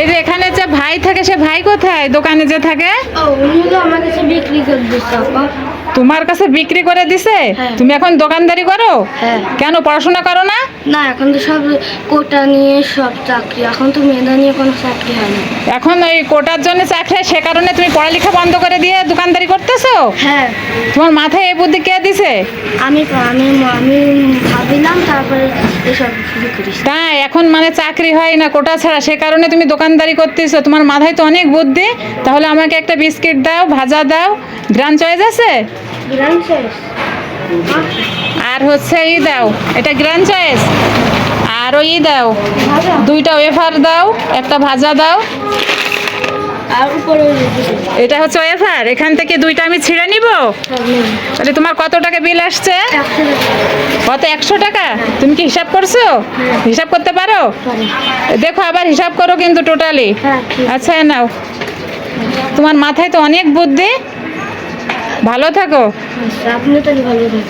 এই যে এখানে যে ভাই থাকে সে ভাই কোথায়? দোকানে যে থাকে? তোমার কাছে বিক্রি করে দিছে? হ্যাঁ। তুমি এখন দোকানদারি করো? হ্যাঁ। কেন পড়াশোনা করো না? না এখন তো সব কোটা নিয়ে সব চাকরি এখন তো মেধা নিয়ে কোনো চাকরি হয় না। এখন ওই কোটার জন্য চাকরি সে কারণে তুমি পড়ালেখা বন্ধ করে দিয়ে দোকানদারি করতেছো? হ্যাঁ। তোমার মাথায় এই বুদ্ধি কে দিছে? আমি আমি আমি ভাবিলাম তারপরে তাই এখন মানে চাকরি হয় না কোটা ছাড়া। সে কারণে তুমি দোকানদারি করতেছো। তোমার মাথায় তো অনেক বুদ্ধি। তাহলে আমাকে একটা বিস্কিট দাও ভাজা দাও। গ্রান চয়েস আছে? আর হচ্ছে ই দাও এটা গ্রান চয়েস। আর ওই দাও দুইটা ওয়েফার দাও একটা ভাজা দাও। এটা হচ্ছে ওয়েফার এখান থেকে দুইটা আমি ছিঁড়ে নিব? তাহলে তোমার কত টাকা বিল আসছে? কত একশো টাকা? তুমি কি হিসাব করছ? হিসাব করতে পারো? দেখো আবার হিসাব করো কিন্তু টোটালি হ্যাঁ আচ্ছা নাও। তোমার মাথায় তো অনেক বুদ্ধি। ভালো থাকো। আপনি তাহলে ভালো থাকেন